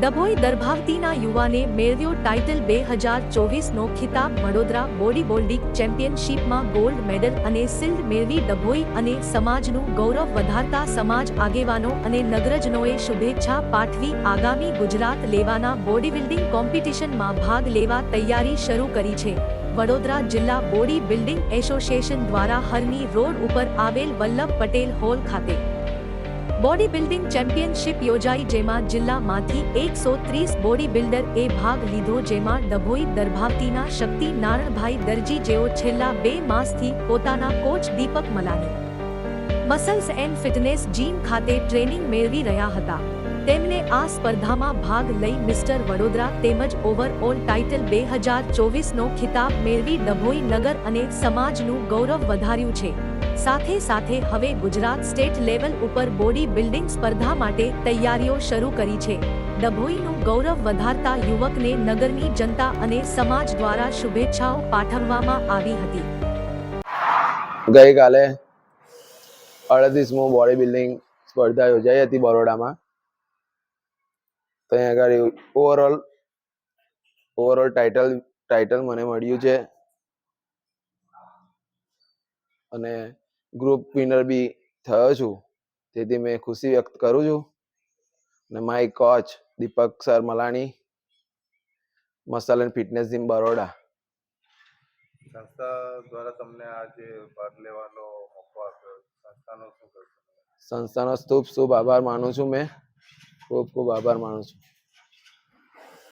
ડભોઈ દરભાવતીના યુવાને મેળવ્યો ટાઇટલ બે હજાર ચોવીસનો ખિતાબ વડોદરા બોડી બોલ્ડિંગ ચેમ્પિયનશિપમાં ગોલ્ડ મેડલ અને સિલ્ડ મેળવી ડભોઈ અને સમાજનું ગૌરવ વધારતા સમાજ આગેવાનો અને નગરજનોએ શુભેચ્છા પાઠવી આગામી ગુજરાત લેવાના બોડી બિલ્ડિંગ કોમ્પિટિશનમાં ભાગ લેવા તૈયારી શરૂ કરી છે. વડોદરા જિલ્લા બોડી બિલ્ડિંગ એસોસિએશન દ્વારા હરની રોડ ઉપર આવેલ વલ્લભ પટેલ હોલ ખાતે બોડી બિલ્ડિંગ ચેમ્પિયનશિપ યોજાઈ જેમાં જિલ્લામાંથી એકસો ત્રીસ બોડી બિલ્ડર એ ભાગ લીધો જેમાં ડભોઈ, દરભાવતીના શક્તિ, નારણભાઈ દરજી જેઓ છેલ્લા બે માસથી પોતાના coach Deepak Malani. Muscles and fitness gym ખાતે ટ્રેનિંગ મેળવી રહ્યા હતા. તેમને આ સ્પર્ધામાં ભાગ લઈ મિસ્ટર વડોદરા તેમજ ઓવરઓલ ટાઇટલ બે હજાર ચોવીસનો ખિતાબ મેળવી ડભોઈ નગર અને સમાજનું ગૌરવ વધાર્યું છે. સાથે સાથે હવે ગુજરાત સ્ટેટ લેવલ ઉપર બોડી બિલ્ડિંગ સ્પર્ધા માટે તૈયારીઓ શરૂ કરી છે. ડભોઈનું ગૌરવ વધારતા યુવકને નગરની જનતા અને સમાજ દ્વારા શુભેચ્છાઓ પાઠવવામાં આવી હતી. ગઈકાલે અડતીસમું બોડી બિલ્ડિંગ સ્પર્ધા યોજાઈ હતી બરોડામાં. તો અહીંયા આગળ ઓવરઓલ ઓવરઓલ ટાઇટલ ટાઇટલ મને મળ્યું છે. અને ગ્રુપ વિનર બી થયો છું. તેથી મેં ખુશી વ્યક્ત કરું છું. અને my coach Deepak sir Malani muscle and fitness gym Baroda. સંસ્થા દ્વારા તમને આજે ભાગ લેવાનો મોકો આપ્યો. સંસ્થાનો શું સંસ્થાનો ખૂબ ખૂબ આભાર માનું છું મેં. ખૂબ ખૂબ આભાર માનું છું.